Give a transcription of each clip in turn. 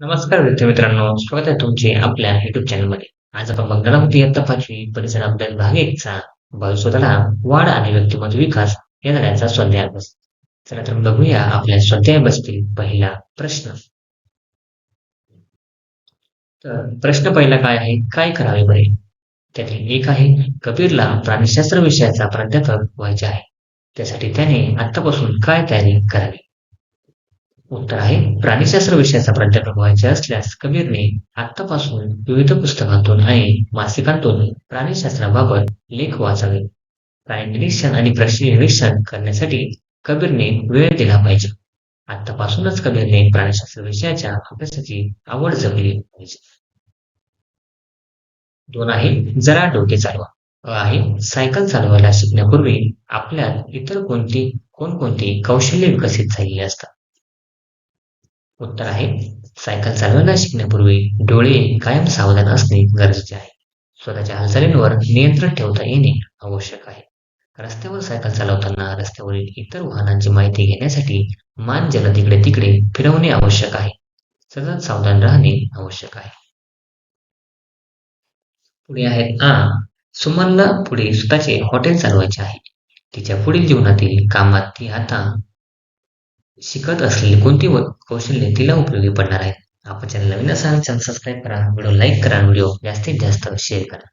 नमस्कार विद्यार्थी मित्रांनो स्वागत आहे तुमचे आपल्या युट्यूब चॅनलमध्ये आज आपण बघणार आहोत इयत्ता पाचवी परिसर अभ्यास भाग एकचा स्वतःला वाढ आणि व्यक्तिमत्व विकास या धड्याचा स्वाध्याय अभ्यास. चला तर बघूया आपल्या स्वाध्याय बसतील पहिला प्रश्न. तर प्रश्न पहिला काय आहे? काय करावे बरे? त्यातील एक आहे कबीरला प्राणीशास्त्र विषयाचा प्राध्यापक व्हायचे आहे. त्यासाठी त्याने आतापासून काय तयारी करावी? उत्तर आहे. प्राणीशास्त्र विषयाचा प्राध्यापक व्हायचे असल्यास कबीरने आतापासून विविध पुस्तकांतून आणि मासिकांतून प्राणीशास्त्राबाबत लेख वाचावे. प्राणी निरीक्षण आणि प्रश्न निरीक्षण करण्यासाठी कबीरने वेळ दिला पाहिजे. आतापासूनच कबीरने प्राणीशास्त्र विषयाच्या अभ्यासाची आवड जगली पाहिजे. दोन आहे. जरा डोके चालवा. अ आहे. सायकल चालवायला शिकण्यापूर्वी आपल्यात इतर कोणती कोणकोणती कौशल्य विकसित झालेली असतात? उत्तर आहे. सायकल चालवायला शिकण्यापूर्वी डोळे कायम सावधान असणे गरजेचे आहे. स्वतःच्या हालचालींवर नियंत्रण ठेवता येणे आवश्यक आहे. रस्त्यावर सायकल चालवताना रस्त्यावरील इतर वाहनांची माहिती घेण्यासाठी मान जलद इकडे तिकडे फिरवणे आवश्यक आहे. सतत सावधान राहणे आवश्यक आहे. पुढे आहे आ. सुमनला पुढे स्वतःचे हॉटेल चालवायचे आहे. तिच्या पुढील जीवनातील कामात ती आता शिकत असलेली कोणती कौशल्य तिला उपयोगी पडणार आहेत? आपण चॅनल नवीन असाल चॅनल सबस्क्राईब करा व्हिडिओ लाईक करा व्हिडिओ जास्तीत जास्त शेअर करा.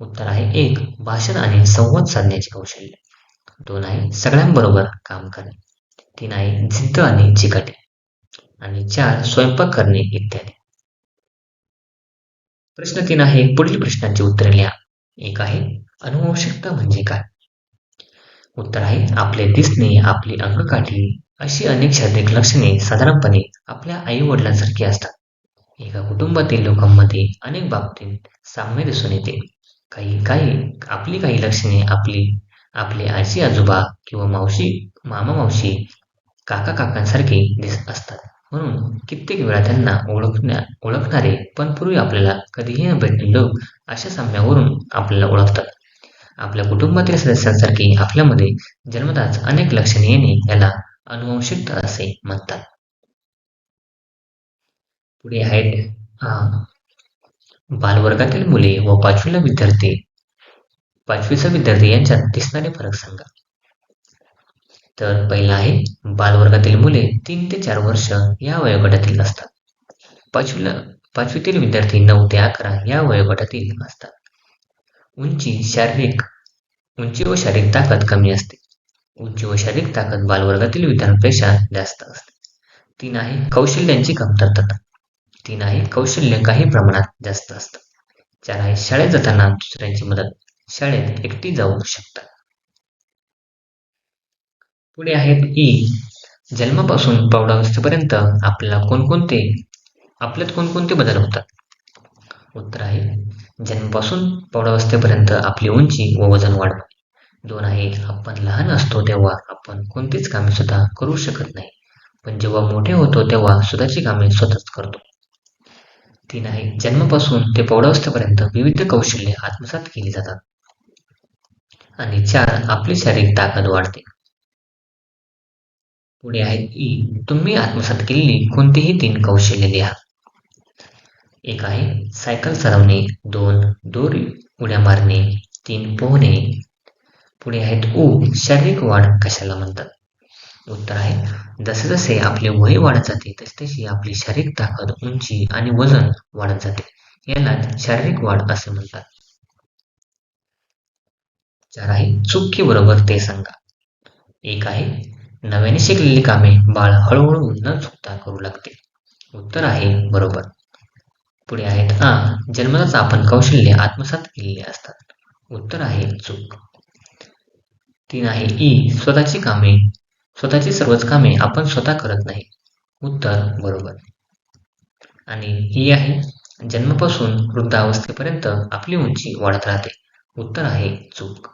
उत्तर आहे एक भाषण आणि संवाद साधण्याचे कौशल्य. दोन आहे सगळ्यांबरोबर काम करणे. तीन आहे जिद्द आणि चिकाटी. आणि चार स्वयंपाक करणे इत्यादी. प्रश्न तीन आहे पुढील प्रश्नांची उत्तरे लिहा. एक आहे अनुवंशिकता म्हणजे काय? उत्तर आहे आपले दिसणे आपली अंगकाठी अशी अनेक शारीरिक लक्षणे साधारणपणे आपल्या आई वडिलांसारखी असतात. एका कुटुंबातील लोकांमध्ये अनेक बाबतीत साम्य दिसून येते. काही काही आपली काही लक्षणे आपली आपले आजी आजोबा किंवा मावशी मामा मावशी काका काकांसारखे दिसत असतात. म्हणून कित्येक वेळा त्यांना ओळखण्या ओळखणारे पण पूर्वी आपल्याला कधीही न भेटले लोक अशा साम्यावरून आपल्याला ओळखतात. आपल्या कुटुंबातील सदस्यांसारखी आपल्यामध्ये जन्मताच अनेक लक्षणे येणे याला अनुवंशिकता असे म्हणतात. पुढे आहेत बालवर्गातील मुले व पाचवीला विद्यार्थी. पाचवीचा विद्यार्थी यांच्यात दिसणारे फरक सांगा. तर पहिला आहे बालवर्गातील मुले तीन ते चार वर्ष या वयोगटातील असतात पाचवीला पाचवीतील विद्यार्थी नऊ ते अकरा या वयोगटातील असतात उंची शारीरिक उंची व शारीरिक ताकद कमी असते. उंची व शारीरिक ताकद बालवर्गातील विद्यार्थ्यांपेक्षा जास्त असते. तीन आहे कौशल्यांची कमतरता. तीन आहे कौशल्य काही प्रमाणात जास्त असतं. चार आहे शाळेत जाताना दुसऱ्यांची मदत. शाळेत एकटी जाऊ शकतात. पुढे आहेत ई. जन्मापासून प्रौढावस्थेपर्यंत आपल्याला कोणकोणते आपल्यात कोणकोणते बदल होतात? उत्तर आहे जन्मापासून प्रौढावस्थेपर्यंत आपली उंची व वजन वाढते दोन आहे आपण लहान असतो तेव्हा आपण कोणतीच कामे स्वतः करू शकत नाही. पण जेव्हा मोठे होतो तेव्हा स्वतःची कामे स्वतःच करतो. तीन आहे जन्मापासून ते प्रौढावस्थेपर्यंत विविध कौशल्ये आत्मसात केली जातात. आणि चार आपली शारीरिक ताकद वाढते. पुढे आहे ई. तुम्ही आत्मसात केलेली कोणतीही तीन कौशल्य लिहा. एक आहे सायकल चालवणे दोन दोरी उड्या मारणे तीन पोहणे पुढे आहेत उ. शारीरिक वाढ कशाला म्हणतात? उत्तर आहे जसे जसे आपले वय वाढत जाते तसतशी आपली शारीरिक ताकद उंची आणि वजन वाढत जाते. याला शारीरिक वाढ असे म्हणतात. चार आहे चुकी बरोबर ते सांगा. एक आहे नव्याने शिकलेली कामे बाळ हळूहळू न चुकता करू लागते. उत्तर आहे बरोबर. पुढे आहेत आ. जन्मताच आपण कौशल्य आत्मसात केलेले असतात. उत्तर आहे चूक. तीन आहे ई. स्वतःची कामे स्वतःची सर्वच कामे आपण स्वतः करत नाही. उत्तर बरोबर. आणि ही आहे जन्मापासून वृद्धावस्थेपर्यंत आपली उंची वाढत राहते. उत्तर आहे चूक.